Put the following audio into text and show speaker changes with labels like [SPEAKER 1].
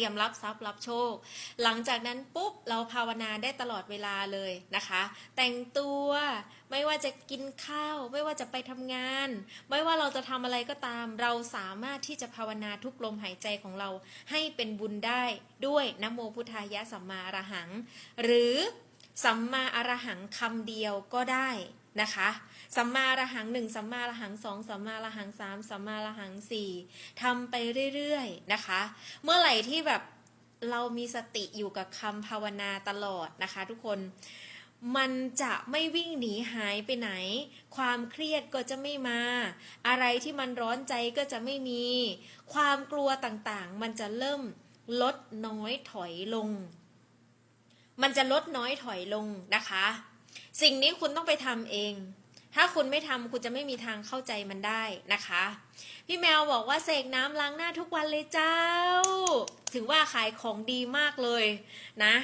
[SPEAKER 1] รียมรับทรัพย์รับโชค หลังจากนั้นปุ๊บเราภาวนาได้ตลอดเวลาเลยนะคะ แต่งตัวไม่ว่าจะกินข้าว ไม่ว่าจะไปทำงาน ไม่ว่าเราจะทำอะไรก็ตาม เราสามารถที่จะภาวนาทุกลมหายใจของเราให้เป็นบุญได้ด้วยนะโมพุทธายะสัมมาอรหัง หรือสัมมาอรหังคำเดียวก็ได้ นะคะสัมมาอรหังหนึ่งสัมมาอรหังสองสัมมาอรหังสามสัมมาอรหังสี่ทำไปเรื่อยๆนะคะ เมื่อไหร่ที่แบบเรามีสติอยู่กับคำภาวนาตลอดนะคะ ทุกคนมันจะไม่วิ่งหนีหายไปไหน ความเครียดก็จะไม่มา อะไรที่มันร้อนใจก็จะไม่มี ความกลัวต่างๆ มันจะเริ่มลดน้อยถอยลง มันจะลดน้อยถอยลงนะคะ สิ่งนี้คุณต้องไปทำเอง ถ้าคุณไม่ทำคุณจะไม่มีทางเข้าใจมันได้นะคะ พี่แมวบอกว่าเสกน้ำล้างหน้าทุกวันเลยเจ้า ถือว่าขายของดีมากเลยนะ